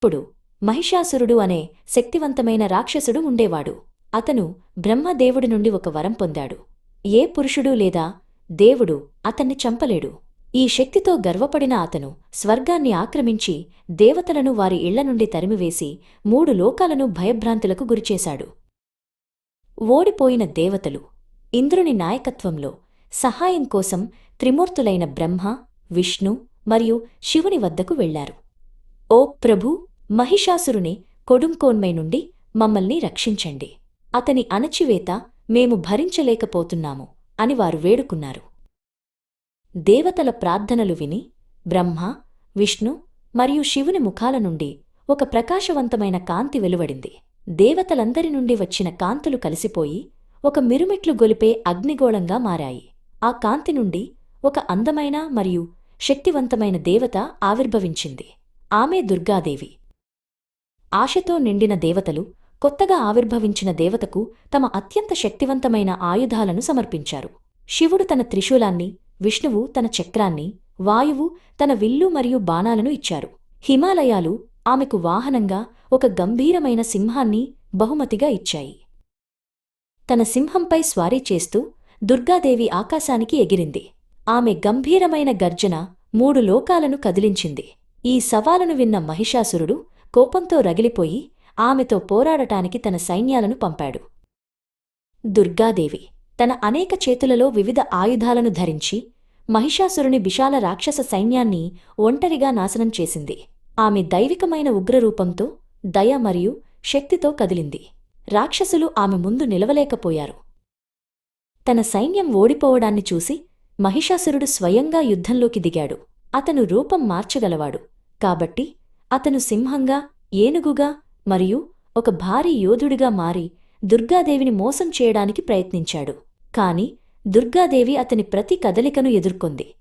ఇప్పుడు మహిషాసురుడు అనే శక్తివంతమైన రాక్షసుడు ఉండేవాడు. అతను బ్రహ్మదేవుడి నుండి ఒక వరం పొందాడు. ఏ పురుషుడు లేదా దేవుడు అతన్ని చంపలేడు. ఈ శక్తితో గర్వపడిన అతను స్వర్గాన్ని ఆక్రమించి దేవతలను వారి ఇళ్ళ నుండి తరిమివేసి మూడు లోకాలను భయభ్రాంతులకు గురిచేశాడు. ఓడిపోయిన దేవతలు ఇంద్రుని నాయకత్వంలో సహాయం కోసం త్రిమూర్తులైన బ్రహ్మ విష్ణు మరియు శివుని వద్దకు వెళ్ళారు ఓ ప్రభూ! మహిషాసురుని కొడుంకోన్మై నుండి మమ్మల్ని రక్షించండి. అతని అణచివేత మేము భరించలేకపోతున్నాము అని వారు వేడుకున్నారు. దేవతల ప్రార్థనలు విని బ్రహ్మ విష్ణు మరియు శివుని ముఖాల నుండి ఒక ప్రకాశవంతమైన కాంతి వెలువడింది. దేవతలందరి నుండి వచ్చిన కాంతులు కలిసిపోయి ఒక మిరుమిట్లు గొలిపే అగ్నిగోళంగా మారాయి. ఆ కాంతి నుండి ఒక అందమైన మరియు శక్తివంతమైన దేవత ఆవిర్భవించింది. ఆమె దుర్గాదేవి. ఆశతో నిండిన దేవతలు కొత్తగా ఆవిర్భవించిన దేవతకు తమ అత్యంత శక్తివంతమైన ఆయుధాలను సమర్పించారు. శివుడు తన త్రిశూలాన్ని విష్ణువు తన చక్రాన్ని వాయువు తన విల్లు మరియు బాణాలను ఇచ్చారు. హిమాలయాలు ఆమెకు వాహనంగా ఒక గంభీరమైన సింహాన్ని బహుమతిగా ఇచ్చాయి. తన సింహంపై స్వారీ చేస్తూ దుర్గాదేవి ఆకాశానికి ఎగిరింది. ఆమె గంభీరమైన గర్జన మూడు లోకాలను కదిలించింది. ఈ సవాలును విన్న మహిషాసురుడు కోపంతో రగిలిపోయి ఆమెతో పోరాడటానికి తన సైన్యాలను పంపాడు. దుర్గాదేవి తన అనేక చేతులలో వివిధ ఆయుధాలను ధరించి మహిషాసురుని విశాల రాక్షస సైన్యాన్ని ఒంటరిగా నాశనం చేసింది. ఆమె దైవికమైన ఉగ్రరూపంతో దయ మరియు శక్తితో కదిలింది. రాక్షసులు ఆమె ముందు నిలవలేకపోయారు. తన సైన్యం ఓడిపోవడాన్ని చూసి మహిషాసురుడు స్వయంగా యుద్ధంలోకి దిగాడు. అతను రూపం మార్చగలవాడు. కాబట్టి అతను సింహంగా ఏనుగుగా మరియు ఒక భారీ యోధుడిగా మారి దుర్గాదేవిని మోసం చేయడానికి ప్రయత్నించాడు. కాని దుర్గాదేవి అతని ప్రతి కదలికను ఎదుర్కొంది.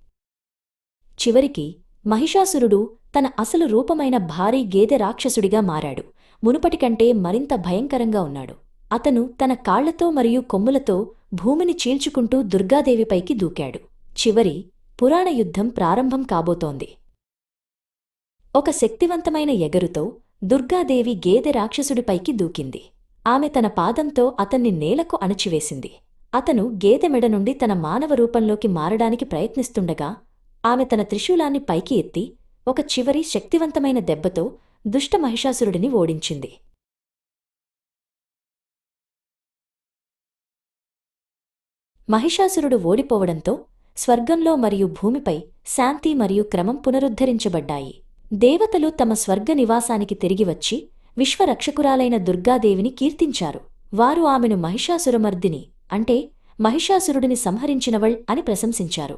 చివరికి మహిషాసురుడు తన అసలు రూపమైన భారీ గేదె రాక్షసుడిగా మారాడు. మునుపటికంటే మరింత భయంకరంగా ఉన్నాడు. అతను తన కాళ్ళతో మరియు కొమ్ములతో భూమిని చీల్చుకుంటూ దుర్గాదేవిపైకి దూకాడు. చివరి పురాణ యుద్ధం ప్రారంభం కాబోతోంది. ఒక శక్తివంతమైన ఎగరుతో దుర్గాదేవి గేదె రాక్షసుడిపైకి దూకింది. ఆమె తన పాదంతో అతన్ని నేలకు అణచివేసింది. అతను గేదె మెడ నుండి తన మానవ రూపంలోకి మారడానికి ప్రయత్నిస్తుండగా ఆమె తన త్రిశూలాన్ని పైకి ఎత్తి ఒక చివరి శక్తివంతమైన దెబ్బతో దుష్ట మహిషాసురుడిని ఓడించింది. మహిషాసురుడు ఓడిపోవడంతో స్వర్గంలో మరియు భూమిపై శాంతి మరియు క్రమం పునరుద్ధరించబడ్డాయి. దేవతలు తమ స్వర్గ నివాసానికి తిరిగి వచ్చి విశ్వరక్షకురాలైన దుర్గాదేవిని కీర్తించారు. వారు ఆమెను మహిషాసురమర్దిని అంటే మహిషాసురుడిని సంహరించినవళ్ అని ప్రశంసించారు.